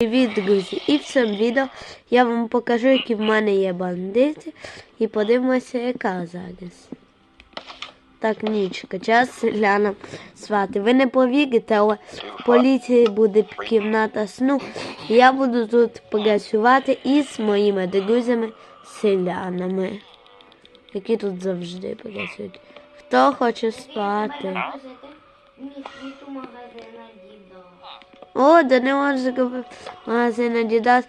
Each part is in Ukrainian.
Привіт, друзі! І в цьому відео я вам покажу, які в мене є бандити, і подивимося, яка зараз. Так, нічка, час селянам свати. Ви не повірите, але в поліції буде кімната сну. Я буду тут працювати із моїми друзями селянами, які тут завжди працюють. Хто хоче спати? О, Данило зробив магазин Adidas.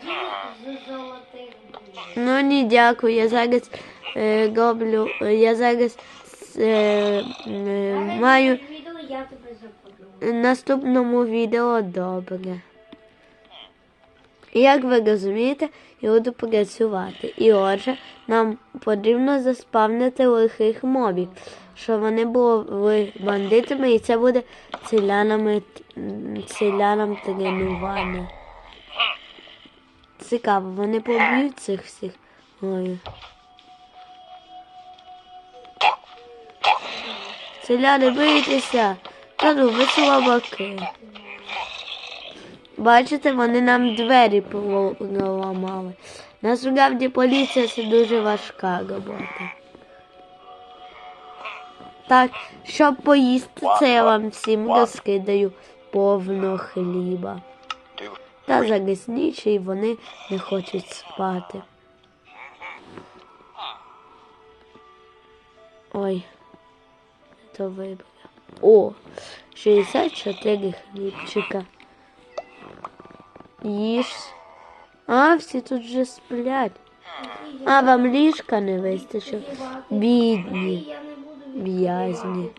Ну ні, дякую. Я зараз е, роблю. Я зараз е, е, маю наступному відео добре. Як ви розумієте, я буду працювати. І отже, нам потрібно заспавнити лихих мобів, щоб вони були бандитами, і це буде селянами, селянам тренування. Цікаво, вони поб'ють цих всіх. Ой. Селяни, бийтеся, та ну ви слабаки. Бачите, вони нам двері поламали. Насправді поліція це дуже важка робота. Так, щоб поїсти, це я вам всім розкидаю повно хліба. Та зараз ніч, і вони не хочуть спати. Ой, то вибрав. О, 64 хлібчика. Їж. А, всі тут вже сплять. А, вам ліжка не вистачило? Бідні в'язні.